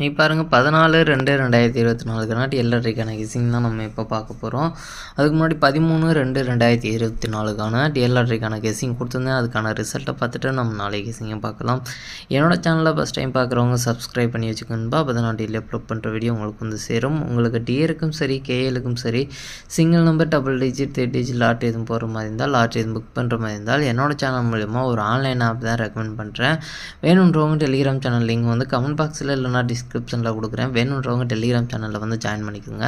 நீ பாருங்கள் பதினாலு ரெண்டு ரெண்டாயிரத்தி இருபத்தி நாலுக்கான டிஎல்ஆர்டிக்கான கிசிங் தான் நம்ம இப்போ பார்க்க போகிறோம் அதுக்கு முன்னாடி பதிமூணு ரெண்டு ரெண்டாயிரத்தி இருபத்தி நாலுக்கான டிஎல்ஆர்டிக்கான கெஸிங் கொடுத்துருந்தேன். அதுக்கான ரிசல்ட்டை பார்த்துட்டு நம்ம நாளைக்கு கெஸிங்கை பார்க்கலாம். என்னோடய சேனலில் ஃபஸ்ட் டைம் பார்க்குறவங்க சப்ஸ்கிரைப் பண்ணி வச்சுக்கணும்பா அப்போ தான் நான் டெய்லி அப்லோட் பண்ணுற வீடியோ உங்களுக்கு வந்து சேரும். உங்களுக்கு டிஏருக்கும் சரி கேஏலுக்கும் சரி single number double digit three digit lot எதுவும் போகிற மாதிரி இருந்தால் லாட் எதுவும் புக் பண்ணுற மாதிரி இருந்தால் என்னோடய சேனல் மூலிமா ஒரு ஆன்லைன் ஆப் தான் ரெக்கமெண்ட் பண்ணுறேன் வேணுன்றவங்க டெலிகிராம் சேனல் லிங்க் வந்து கமெண்ட் பாக்ஸில் இல்லைனா டிஸ்கிரிப்ஷனில் கொடுக்குறேன். வேணுன்றவங்க டெலிகிராம் சேனலில் வந்து ஜாயின் பண்ணிக்கோங்க.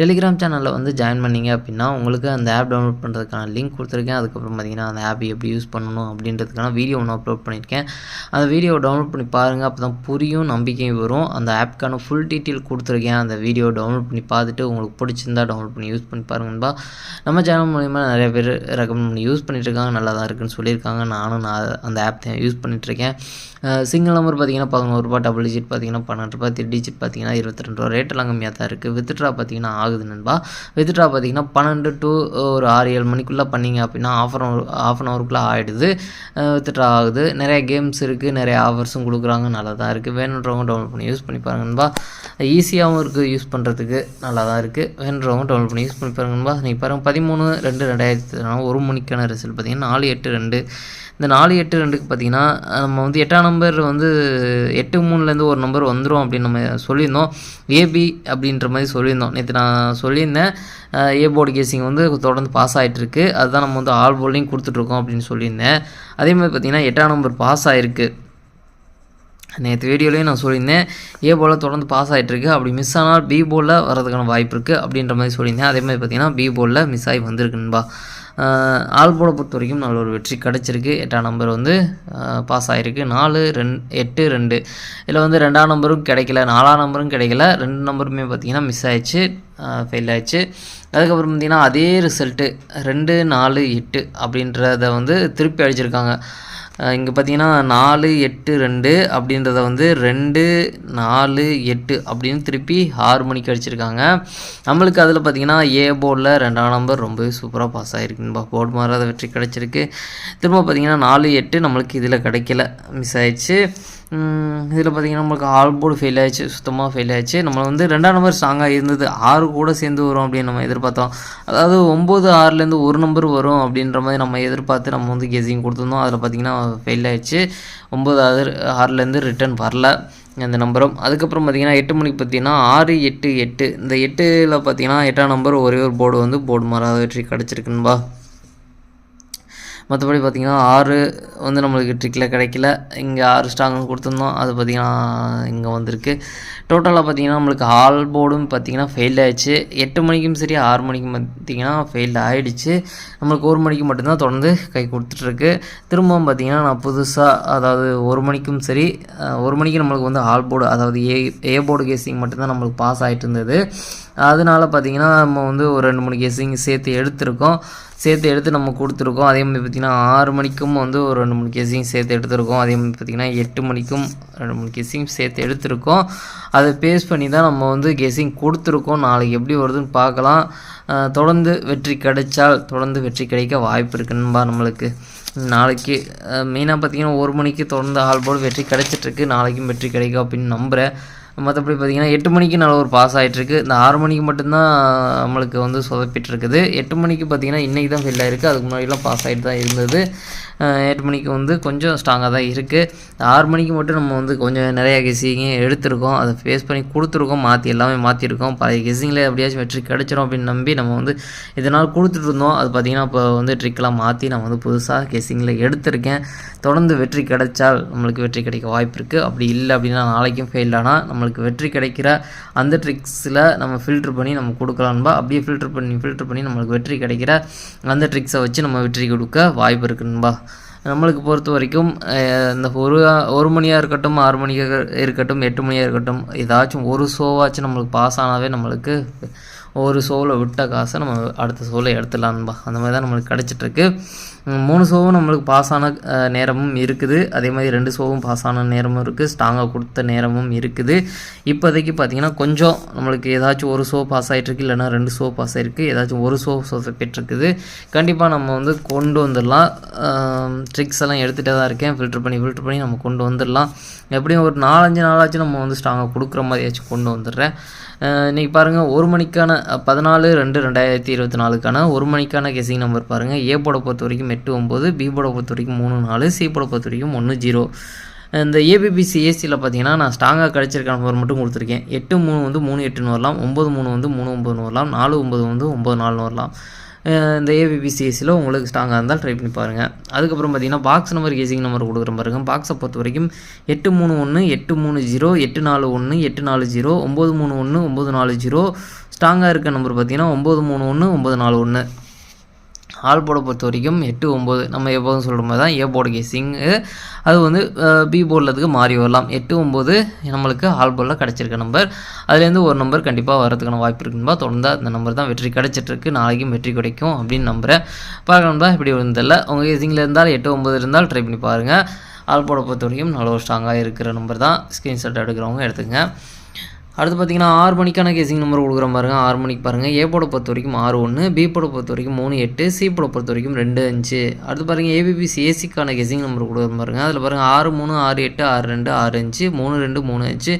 டெலிகிராம் சேனலில் வந்து ஜாயின் பண்ணிங்க அப்படின்னா உங்களுக்கு அந்த ஆப் டவுன்லோட் பண்ணுறதுக்கான லிங்க் கொடுத்துருக்கேன். அதுக்கப்புறம் பார்த்தீங்கன்னா அந்த ஆப் எப்படி யூஸ் பண்ணணும் அப்படின்றதுக்கான வீடியோ ஒன்று அப்லோட் பண்ணியிருக்கேன். அந்த வீடியோ டவுன்லோட் பண்ணி பாருங்கள் அப்போ தான் புரியும் நம்பிக்கையும் வரும். அந்த ஆப்க்கான ஃபுல் டீட்டெயில் கொடுத்துருக்கேன். அந்த வீடியோ டவுன்லோட் பண்ணி பார்த்துட்டு உங்களுக்கு பிடிச்சிருந்தா டவுன்லோட் பண்ணி யூஸ் பண்ணி பாருங்கன்பா நம்ம சேனல் மூலிமா நிறைய பேர் ரெக்கமெண்ட் பண்ணி யூஸ் பண்ணிட்டு இருக்காங்க நல்லா தான் இருக்குன்னு சொல்லியிருக்காங்க. நானும் நான் அந்த ஆப் யூஸ் பண்ணிகிட்ருக்கேன் சிங்கிள் நம்பர் பார்த்தீங்கன்னா பதினோருபா டபுள் டிஜிட் பார்த்தீங்கன்னா பன்னெண்டு கிலோமீட்டர் பார்த்து டிஜிட் பார்த்தீங்கன்னா இருபத்தி ரெண்டு ரூபா. ரேட்டெல்லாம் கம்மியாக தான் இருக்குது வித்ட்ரா பார்த்தீங்கன்னா ஆகுது நண்பா. வித்ட்ரா பார்த்தீங்கன்னா பன்னெண்டு டு ஒரு ஆறு ஏழு மணிக்குள்ளே பண்ணிங்க அப்படின்னா half an hour half an ஹவருக்குள்ளே ஆகிடுது வித்ட்ரா ஆகுது. நிறைய கேம்ஸ் இருக்குது நிறைய ஆஃபர்ஸும் கொடுக்குறாங்க. நல்லா தான் இருக்குது வேணுன்றவங்க டவுன்லோட் பண்ணி யூஸ் பண்ணி பாருங்க நண்பா. ஈஸியாகவும் இருக்குது யூஸ் பண்ணுறதுக்கு நல்லா தான் இருக்குது வேணுன்றவங்க டவுன்லோட் பண்ணி யூஸ் பண்ணி பாருங்க நண்பா. நீங்கள் பாருங்கள் பதிமூணு ரெண்டு ரெண்டாயிரத்தி ஒரு மணிக்கான ரிசல்ட் பார்த்தீங்கன்னா நாலு எட்டு ரெண்டு இந்த நாலு எட்டு ரெண்டுக்கு பார்த்தீங்கன்னா நம்ம வந்து எட்டாம் நம்பர் வந்து எட்டு மூணுலேருந்து ஒரு நம்பர் வந்துடும் அப்படின்னு நம்ம சொல்லியிருந்தோம். ஏபி அப்படின்ற மாதிரி சொல்லியிருந்தோம். நேற்று நான் சொல்லியிருந்தேன். ஏ போர்டு கேசிங் வந்து தொடர்ந்து பாஸ் ஆகிட்டுருக்கு அதுதான் நம்ம வந்து ஆல் போர்டையும் கொடுத்துட்ருக்கோம் அப்படின்னு சொல்லியிருந்தேன். அதே மாதிரி பார்த்திங்கன்னா எட்டாம் நம்பர் பாஸ் ஆகிருக்கு நேற்று வீடியோலேயும் நான் சொல்லியிருந்தேன். ஏ போலில் தொடர்ந்து பாஸ் ஆகிட்டுருக்கு அப்படி மிஸ் ஆனால் பி போலில் வரதுக்கான வாய்ப்பு இருக்குது அப்படின்ற மாதிரி சொல்லியிருந்தேன். அதே மாதிரி பார்த்திங்கன்னா பி போலில் மிஸ் ஆகி வந்திருக்குன்பா ஆல்போட பொறுத்த வரைக்கும் நல்ல ஒரு வெற்றி கிடச்சிருக்கு. எட்டாம் நம்பர் வந்து பாஸ் ஆகிருக்கு நாலு ரெண் எட்டு ரெண்டு. இதில் வந்து ரெண்டாம் நம்பரும் கிடைக்கல. நாலாம் நம்பரும் கிடைக்கல. ரெண்டு நம்பருமே பார்த்திங்கன்னா மிஸ் ஆயிடுச்சு. ஃபெயில் ஆயிடுச்சு. அதுக்கப்புறம் பார்த்திங்கன்னா அதே ரிசல்ட்டு ரெண்டு நாலு எட்டு அப்படின்றத வந்து திருப்பி அடிச்சிருக்காங்க. இங்கே பார்த்தீங்கன்னா நாலு எட்டு ரெண்டு அப்படின்றத வந்து ரெண்டு நாலு எட்டு அப்படின்னு திருப்பி ஆறு மணிக்கு அடிச்சிருக்காங்க. நம்மளுக்கு அதில் பார்த்தீங்கன்னா ஏ போர்டில் ரெண்டாம் நம்பர் ரொம்பவே சூப்பராக பாஸ் ஆகிருக்குன்பா போர்டு மாறாத வெற்றி கிடச்சிருக்கு. திரும்ப பார்த்தீங்கன்னா நாலு எட்டு நம்மளுக்கு இதில் கிடைக்கல. மிஸ் ஆயிடுச்சு. இதில் பார்த்திங்கன்னா நம்மளுக்கு ஆல் போர்டு ஃபெயில் ஆயிடுச்சு சுத்தமாக ஃபெயில் ஆயிடுச்சு. நம்ம வந்து ரெண்டாம் நம்பர் ஸ்ட்ராங்காக இருந்தது ஆறு கூட சேர்ந்து வரும் அப்படின்னு நம்ம எதிர்பார்த்தோம். அதாவது ஒம்பது ஆறுலேருந்து ஒரு நம்பர் வரும் அப்படின்ற மாதிரி நம்ம எதிர்பார்த்து நம்ம வந்து கெஸிங் கொடுத்துருந்தோம். அதில் பார்த்திங்கன்னா ஃபெயில் ஆயிடுச்சு. ஒம்பது ஆறு ஆறுலேருந்து ரிட்டர்ன் வரல அந்த நம்பரும் அதுக்கப்புறம் பார்த்திங்கன்னா எட்டு மணிக்கு பார்த்திங்கன்னா ஆறு எட்டு எட்டு. இந்த எட்டில் பார்த்திங்கன்னா எட்டாம் நம்பர் ஒரே ஒரு போர்டு வந்து போர்டு மாறாத வெற்றி கிடச்சிருக்குன்பா. மற்றபடி பார்த்திங்கன்னா ஆறு வந்து நம்மளுக்கு ட்ரிக்கில் கிடைக்கல. இங்கே ஆறு ஸ்ட்ராங் கொடுத்துருந்தோம். அது பார்த்திங்கன்னா இங்கே வந்திருக்கு. டோட்டலாக பார்த்திங்கன்னா நம்மளுக்கு ஆல் போர்டும் பார்த்திங்கன்னா ஃபெயில் ஆயிடுச்சு. எட்டு மணிக்கும் சரி ஆறு மணிக்கும் பார்த்திங்கன்னா ஃபெயில் ஆகிடுச்சு நம்மளுக்கு ஒரு மணிக்கு மட்டும்தான் தொடர்ந்து கை கொடுத்துட்ருக்கு திரும்பவும் பார்த்திங்கன்னா நான் புதுசாக அதாவது ஒரு மணிக்கும் சரி ஒரு மணிக்கு நம்மளுக்கு வந்து ஆல் போர்டு அதாவது ஏ ஏ போர்டு கேசிங் மட்டும்தான் நம்மளுக்கு பாஸ் ஆகிட்டு இருந்தது. அதனால் பார்த்திங்கன்னா நம்ம வந்து ஒரு ரெண்டு மூணு கேசிங் சேர்த்து எடுத்திருக்கோம். சேர்த்து எடுத்து நம்ம கொடுத்துருக்கோம். அதே மாதிரி பார்த்திங்கன்னா ஆறு மணிக்கும் வந்து ஒரு ரெண்டு மூணு கேஸையும் சேர்த்து எடுத்திருக்கோம். அதே மாதிரி பார்த்திங்கன்னா எட்டு மணிக்கும் ரெண்டு மூணு கேஸையும் சேர்த்து எடுத்திருக்கோம். அதை பேஸ் பண்ணி தான் நம்ம வந்து கெஸிங் கொடுத்துருக்கோம். நாளைக்கு எப்படி வருதுன்னு பார்க்கலாம். தொடர்ந்து வெற்றி கிடைச்சால் தொடர்ந்து வெற்றி கிடைக்க வாய்ப்பு இருக்குன்னுபா நம்மளுக்கு. நாளைக்கு மெயினாக பார்த்திங்கன்னா ஒரு மணிக்கு தொடர்ந்து ஆல்போர்டு வெற்றி கிடைச்சிட்ருக்கு நாளைக்கும் வெற்றி கிடைக்கும் அப்படின்னு நம்புகிறேன் மற்றபடி பார்த்திங்கன்னா எட்டு மணிக்கு நல்ல ஒரு பாஸ் ஆகிட்டுருக்கு இந்த ஆறு மணிக்கு மட்டும்தான் நம்மளுக்கு வந்து சொதப்பிட்டுருக்குது. எட்டு மணிக்கு பார்த்திங்கன்னா இன்றைக்கி தான் ஃபெயில் ஆகிருக்கு அதுக்கு முன்னாடிலாம் பாஸ் ஆகிட்டு தான் இருந்தது. எட்டு மணிக்கு வந்து கொஞ்சம் ஸ்ட்ராங்காக தான் இருக்குது ஆறு மணிக்கு மட்டும் நம்ம வந்து கொஞ்சம் நிறையா கெஸிங்க எடுத்திருக்கோம். அதை ஃபேஸ் பண்ணி கொடுத்துருக்கோம். மாற்றி எல்லாமே மாற்றிருக்கோம் பழைய கெஸிங்கில் எப்படியாச்சும் வெற்றி கிடச்சிரும் அப்படின்னு நம்பி நம்ம வந்து இதனால் கொடுத்துட்டு இருந்தோம். அது பார்த்திங்கன்னா இப்போ வந்து ட்ரிக்கெலாம் மாற்றி நான் வந்து புதுசாக கெஸிங்கில் எடுத்திருக்கேன். தொடர்ந்து வெற்றி கிடைச்சால் நம்மளுக்கு வெற்றி கிடைக்க வாய்ப்பு இருக்குது அப்படி இல்லை அப்படின்னா நாளைக்கும் ஃபெயில் ஆனால் நம்ம நம்மளுக்கு வெற்றி கிடைக்கிற அந்த ட்ரிக்ஸில் நம்ம ஃபில்ட்ரு பண்ணி நம்ம கொடுக்கலான்பா அப்படியே ஃபில்ட்ரு பண்ணி ஃபில்ட்ரு பண்ணி நம்மளுக்கு வெற்றி கிடைக்கிற அந்த ட்ரிக்ஸை வச்சு நம்ம வெற்றி கொடுக்க வாய்ப்பு இருக்குன்பா நம்மளுக்கு பொறுத்த வரைக்கும் இந்த ஒரு ஒரு மணியாக இருக்கட்டும் ஆறு மணியாக இருக்கட்டும் எட்டு மணியாக இருக்கட்டும் ஏதாச்சும் ஒரு ஷோவாச்சும் நம்மளுக்கு பாஸ் ஆனாவே நம்மளுக்கு ஒரு ஷோவில் விட்ட காசை நம்ம அடுத்த ஷோவில் எடுத்துடலான்பா அந்த மாதிரி தான் நம்மளுக்கு கிடச்சிட்ருக்கு. மூணு ஷோவும் நம்மளுக்கு பாஸ் ஆன நேரமும் இருக்குது. அதே மாதிரி ரெண்டு ஷோவும் பாஸ் ஆன நேரமும் இருக்குது ஸ்ட்ராங்காக கொடுத்த நேரமும் இருக்குது. இப்போதைக்கு பார்த்தீங்கன்னா கொஞ்சம் நம்மளுக்கு ஏதாச்சும் ஒரு ஷோ பாஸ் ஆகிட்டுருக்கு இல்லைனா ரெண்டு ஷோ பாஸ் ஆகிருக்கு ஏதாச்சும் ஒரு ஷோ சொதப்பிட்டுருக்குது கண்டிப்பாக நம்ம வந்து கொண்டு வந்துடலாம். ட்ரிக்ஸ் எல்லாம் எடுத்துகிட்டே தான் இருக்கேன். ஃபில்டர் பண்ணி ஃபில்டர் பண்ணி நம்ம கொண்டு வந்துடலாம். எப்படியும் ஒரு நாலஞ்சு நாளாச்சும் நம்ம வந்து ஸ்ட்ராங்காக கொடுக்குற மாதிரியாச்சும் கொண்டு வந்துடுறேன். இன்றைக்கி இன்னைக்கு பாருங்கள் ஒரு மணிக்கான பதினாலு ரெண்டு ரெண்டாயிரத்தி இருபத்தி நாலுக்கான ஒரு மணிக்கான கெசிங் நம்பர் பாருங்கள் ஏ போட பொறுத்த வரைக்கும் எட்டு ஒம்பது பி போட பொறுத்த வரைக்கும் மூணு நாலு சி போட பொறுத்த வரைக்கும் ஒன்று ஜீரோ இந்த ஏபிபிசி ஏசியில் பார்த்தீங்கன்னா நான் ஸ்ட்ராங்காக கிடச்சிருக்க நம்பர் மட்டும் கொடுத்துருக்கேன். எட்டு மூணு வந்து மூணு எட்டுன்னு வரலாம். ஒம்பது மூணு வந்து மூணு ஒம்பதுன்னு வரலாம். நாலு ஒம்பது வந்து ஒம்பது நாலுன்னு வரலாம். இந்த ஏபிபிசிஎஸ்சியில் உங்களுக்கு ஸ்ட்ராங்காக இருந்தால் ட்ரை பண்ணி பாருங்கள் அதுக்கப்புறம் பார்த்தீங்கன்னா பாக்ஸ் நம்பர் கேசிங் நம்பர் கொடுக்குற பாருங்க. பாக்ஸை பொறுத்த வரைக்கும் எட்டு மூணு ஒன்று எட்டு மூணு ஜீரோ எட்டு நாலு ஒன்று எட்டு நாலு ஜீரோ ஒம்பது மூணு ஒன்று ஒம்பது நாலு ஜீரோ. ஸ்ட்ராங்காக இருக்க நம்பர் பார்த்தீங்கன்னா ஒம்பது மூணு ஒன்று ஒம்பது நாலு ஒன்று ஆல் போர்டை பொறுத்த வரைக்கும் எட்டு ஒம்பது நம்ம எப்போதும் சொல்கிற மாதிரி தான் ஏ போர்டு கேசிங்கு அது வந்து பி போர்டில் மாறி வரலாம். எட்டு ஒம்பது நம்மளுக்கு ஆல் போர்டில் கிடச்சிருக்க நம்பர் அதுலேருந்து ஒரு நம்பர் கண்டிப்பாக வரதுக்கான வாய்ப்பு இருக்குன்பா தொடர்ந்து அந்த நம்பர் தான் வெற்றி கிடச்சிட்ருக்கு. நாளைக்கும் வெற்றி கிடைக்கும் அப்படின்னு நம்புகிறேன் பார்க்கணும்பா இப்படி இருந்ததில்ல உங்கள் கேசிங்கில் இருந்தால் எட்டு ஒம்பது இருந்தால் ட்ரை பண்ணி பாருங்கள் ஆல் போர்டை பொறுத்த வரைக்கும் நல்ல ஒரு ஸ்ட்ராங்காக இருக்கிற நம்பர் தான். ஸ்க்ரீன்ஷாட் எடுக்கிறவங்க எடுத்துங்க அடுத்து பார்த்தீங்கன்னா ஆறு மணிக்கான கேசிங் நம்பர் கொடுக்குற பாருங்க. ஆறு மணிக்கு பாருங்கள் ஏ போட பொறுத்த வரைக்கும் ஆறு ஒன்று பி போட பொறுத்த வரைக்கும் மூணு எட்டு சி போட பொறுத்த வரைக்கும் ரெண்டு அஞ்சு. அடுத்து பாருங்கள் ஏபிபிசி ஏசிக்கான கேசிங் நம்பர் கொடுக்குற பாருங்க. அதில் பாருங்கள் ஆறு மூணு ஆறு எட்டு ஆறு ரெண்டு ஆறு அஞ்சு மூணு ரெண்டு மூணு அஞ்சு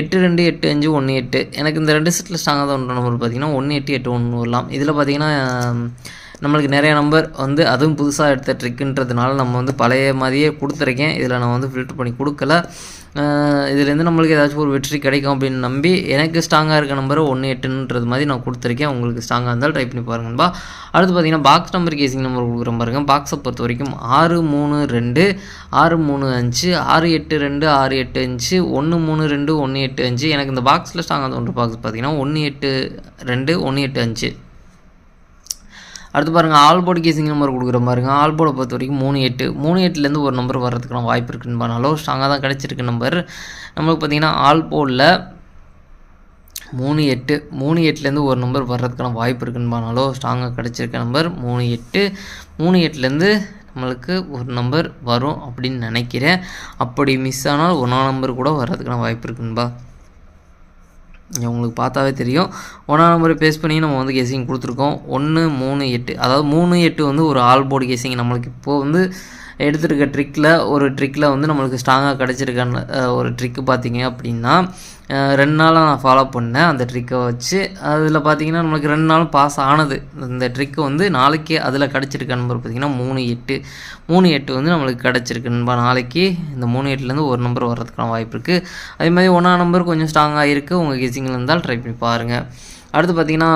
எட்டு ரெண்டு எட்டு அஞ்சு ஒன்று எட்டு. எனக்கு இந்த ரெண்டு செட்டில் ஸ்ட்ராங்காக தான் நம்பர் பார்த்தீங்கன்னா ஒன்று எட்டு எட்டு ஒன்று வரலாம் இதில் பார்த்தீங்கன்னா நம்மளுக்கு நிறைய நம்பர் வந்து அதுவும் புதுசாக எடுத்த ட்ரிக்குன்றதுனால நம்ம வந்து பழைய மாதிரியே கொடுத்துருக்கேன். இதில் நான் வந்து ஃபில்டர் பண்ணி கொடுக்கல. இதுலேருந்து நம்மளுக்கு ஏதாச்சும் ஒரு வெற்றி கிடைக்கும் அப்படின்னு நம்பி எனக்கு ஸ்ட்ராங்காக இருக்க நம்பர் ஒன்று எட்டுன்றது மாதிரி நான் கொடுத்துருக்கேன். உங்களுக்கு ஸ்ட்ராங்காக இருந்தால் ட்ரை பண்ணி பாருங்கப்பா அடுத்து பார்த்தீங்கன்னா பாக்ஸ் நம்பர் கேசிங் நம்பர் கொடுக்குற பாருங்க. பாக்ஸை பொறுத்த வரைக்கும் ஆறு மூணு ரெண்டு ஆறு மூணு அஞ்சு ஆறு எட்டு ரெண்டு ஆறு எட்டு அஞ்சு ஒன்று மூணு ரெண்டு ஒன்று எட்டு அஞ்சு. எனக்கு இந்த பாக்ஸில் ஸ்ட்ராங்காக ஒன்று பாக்ஸ் பார்த்தீங்கன்னா ஒன்று எட்டு ரெண்டு ஒன்று எட்டு அஞ்சு. அடுத்து பாருங்கள் ஆல்போர்டு கேசிங் நம்பர் கொடுக்குற பாருங்க. ஆல்போர்டை பொறுத்த வரைக்கும் மூணு எட்டு. மூணு எட்டுலேருந்து ஒரு நம்பர் வர்றதுக்கான வாய்ப்பு இருக்குன்னு பாருனாலும் ஸ்ட்ராங்காக தான் கிடச்சிருக்கு நம்பர் நம்மளுக்கு பார்த்தீங்கன்னா ஆல்போர்டில் மூணு எட்டு மூணு எட்டுலேருந்து ஒரு நம்பர் வர்றதுக்கான வாய்ப்பு இருக்குன்னு பாருங்களோ ஸ்ட்ராங்காக கிடச்சிருக்க நம்பர் மூணு எட்டு. மூணு எட்டுலேருந்து நம்மளுக்கு ஒரு நம்பர் வரும் அப்படின்னு நினைக்கிறேன். அப்படி மிஸ் ஆனால் ஒன்றா நம்பர் கூட வர்றதுக்கான வாய்ப்பு இருக்குன்பா உங்களுக்கு பார்த்தாவே தெரியும். ஒன்றாம் நம்பர் பேஸ் பண்ணி நம்ம வந்து கேசிங் கொடுத்துருக்கோம். ஒன்று மூணு எட்டு. அதாவது மூணு எட்டு வந்து ஒரு ஆல் போர்டு கேசிங் நம்மளுக்கு இப்போது வந்து எடுத்துருக்க ட்ரிக்கில் ஒரு ட்ரிக்கில் வந்து நம்மளுக்கு ஸ்ட்ராங்காக கிடச்சிருக்க ஒரு ட்ரிக்கு பார்த்தீங்க அப்படின்னா ரெண்டு நாளாக நான் ஃபாலோ பண்ணேன். அந்த ட்ரிக்கை வச்சு அதில் பார்த்தீங்கன்னா நம்மளுக்கு ரெண்டு நாளும் பாஸ் ஆனது. இந்த ட்ரிக்கு வந்து நாளைக்கு அதில் கிடச்சிருக்க நம்பர் பார்த்தீங்கன்னா மூணு எட்டு மூணு எட்டு வந்து நம்மளுக்கு கிடச்சிருக்கு நண்பா. நாளைக்கு இந்த மூணு எட்டுலேருந்து ஒரு நம்பர் வர்றதுக்கான வாய்ப்பு இருக்குது அதே மாதிரி ஒன்றா நம்பர் கொஞ்சம் ஸ்ட்ராங்காக இருக்குது உங்கள் கெஸிங்கில் இருந்தால் ட்ரை பண்ணி பாருங்கள் அடுத்து பார்த்தீங்கன்னா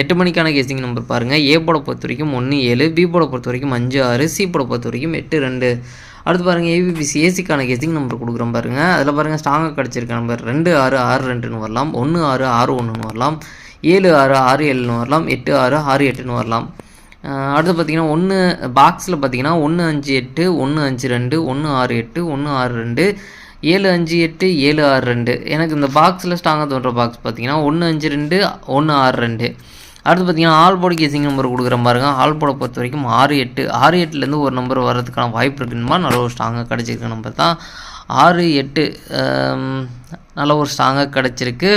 எட்டு மணிக்கான கெஸிங் நம்பர் பாருங்கள் ஏ போட பொறுத்த வரைக்கும் ஒன்று ஏழு பி போட பொறுத்த வரைக்கும் அஞ்சு ஆறு சி போட பொறுத்த வரைக்கும் எட்டு ரெண்டு. அடுத்து பாருங்கள் ஏபிபிசி ஏசிக்கான கெஸிங் நம்பர் கொடுக்குறோம் பாருங்கள் அதில் பாருங்கள் ஸ்ட்ராங்காக கிடச்சிருக்க நம்பர் ரெண்டு ஆறு ஆறு ரெண்டுன்னு வரலாம். ஒன்று ஆறு ஆறு ஒன்றுன்னு வரலாம். ஏழு ஆறு ஆறு ஏழுன்னு வரலாம். எட்டு ஆறு ஆறு எட்டுன்னு வரலாம். அடுத்து பார்த்தீங்கன்னா ஒன்று பாக்ஸில் பார்த்தீங்கன்னா ஒன்று அஞ்சு எட்டு ஒன்று அஞ்சு ரெண்டு ஒன்று ஆறு எட்டு ஒன்று ஆறு ரெண்டு ஏழு அஞ்சு எட்டு ஏழு ஆறு ரெண்டு. எனக்கு இந்த பாக்ஸில் ஸ்ட்ராங்காக தோன்ற பாக்ஸ் பார்த்தீங்கன்னா ஒன்று அஞ்சு ரெண்டு ஒன்று ஆறு ரெண்டு. அடுத்து பார்த்தீங்கன்னா ஆல் போர்டு கேசிங் நம்பர் கொடுக்குற பாருங்க. ஆல் போர்டை பொறுத்த வரைக்கும் ஆறு எட்டு ஆறு எட்டுலேருந்து ஒரு நம்பர் வர்றதுக்கான வாய்ப்பு இருக்குன்னு நல்ல ஒரு ஸ்ட்ராங்காக கிடச்சிருக்க நம்பர் தான். ஆறு எட்டு நல்ல ஒரு ஸ்ட்ராங்காக கிடச்சிருக்கு.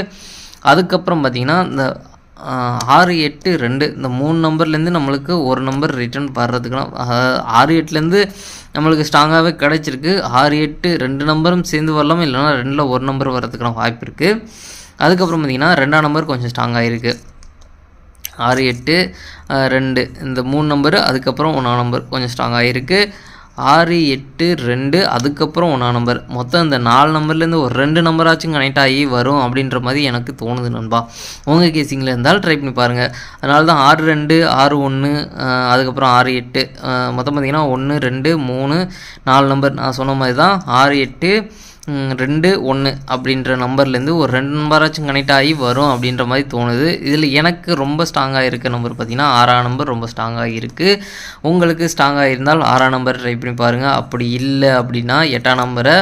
அதுக்கப்புறம் பார்த்தீங்கன்னா இந்த ஆறு எட்டு ரெண்டு இந்த மூணு நம்பர்லேருந்து நம்மளுக்கு ஒரு நம்பர் ரிட்டர்ன் வர்றதுக்குலாம் ஆறு எட்டுலேருந்து நம்மளுக்கு ஸ்ட்ராங்காகவே கிடச்சிருக்கு. ஆறு எட்டு ரெண்டு நம்பரும் சேர்ந்து வரலாம்? இல்லைன்னா ரெண்டில் ஒரு நம்பர் வர்றதுக்கெலாம் வாய்ப்பு இருக்குது அதுக்கப்புறம் பார்த்திங்கன்னா ரெண்டாம் நம்பர் கொஞ்சம் ஸ்ட்ராங்காக இருக்குது ஆறு எட்டு ரெண்டு. இந்த மூணு நம்பரு அதுக்கப்புறம் ஒன்றாம் நம்பர் கொஞ்சம் ஸ்ட்ராங்காக இருக்குது ஆறு எட்டு ரெண்டு அதுக்கப்புறம் ஒன்றா நம்பர் மொத்தம் இந்த நாலு நம்பர்லேருந்து ஒரு ரெண்டு நம்பராச்சும் கனெக்ட் ஆகி வரும் அப்படின்ற மாதிரி எனக்கு தோணுது நண்பா. உங்கள் கேசிங்கில் இருந்தால் ட்ரை பண்ணி பாருங்கள் அதனால தான் ஆறு ரெண்டு ஆறு ஒன்று அதுக்கப்புறம் ஆறு எட்டு மொத்தம் பார்த்திங்கன்னா ஒன்று ரெண்டு மூணு நாலு நம்பர் நான் சொன்ன மாதிரி தான் ஆறு எட்டு ரெண்டு ஒன்று அப்படின்ற நம்பர்லேருந்து ஒரு ரெண்டு நம்பராச்சும் கனெக்ட் ஆகி வரும் அப்படின்ற மாதிரி தோணுது. இதில் எனக்கு ரொம்ப ஸ்ட்ராங்காக இருக்க நம்பர் பார்த்தீங்கன்னா ஆறாம் நம்பர் ரொம்ப ஸ்ட்ராங்காக இருக்குது உங்களுக்கு ஸ்ட்ராங்காக இருந்தால் ஆறாம் நம்பர் ட்ரை பண்ணி பாருங்கள் அப்படி இல்லை அப்படின்னா எட்டாம் நம்பரை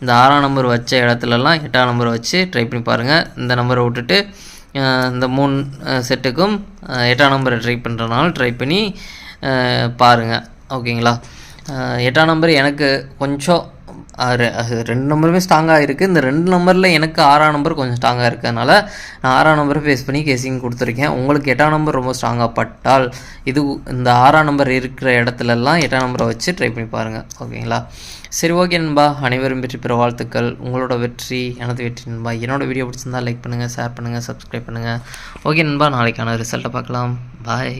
இந்த ஆறாம் நம்பர் வச்ச இடத்துலலாம் எட்டாம் நம்பரை வச்சு ட்ரை பண்ணி பாருங்கள் இந்த நம்பரை விட்டுட்டு இந்த மூணு செட்டுக்கும் எட்டாம் நம்பரை ட்ரை பண்ணுறனால ட்ரை பண்ணி பாருங்கள் ஓகேங்களா? எட்டாம் நம்பர் எனக்கு கொஞ்சம் ரெண்டு நம்பருமே ஸ்ட்ராங்காக இருக்குது இந்த ரெண்டு நம்பரில் எனக்கு ஆறாம் நம்பர் கொஞ்சம் ஸ்ட்ராங்காக இருக்கிறதுனால நான் ஆறாம் நம்பரை ஃபேஸ் பண்ணி கேசிங் கொடுத்துருக்கேன். உங்களுக்கு எட்டாம் நம்பர் ரொம்ப ஸ்ட்ராங்காக பட்டால் இது இந்த ஆறாம் நம்பர் இருக்கிற இடத்துலலாம் எட்டாம் நம்பரை வச்சு ட்ரை பண்ணி பாருங்கள் ஓகேங்களா? சரி ஓகே நண்பா. அனைவரும் வெற்றி பெற வாழ்த்துக்கள். உங்களோட வெற்றி எனது வெற்றி நண்பா. என்னோட வீடியோ பிடிச்சிருந்தா லைக் பண்ணுங்கள் ஷேர் பண்ணுங்கள் சப்ஸ்கிரைப் பண்ணுங்கள் ஓகே நண்பா. நாளைக்கான ரிசல்ட்டை பார்க்கலாம். பாய்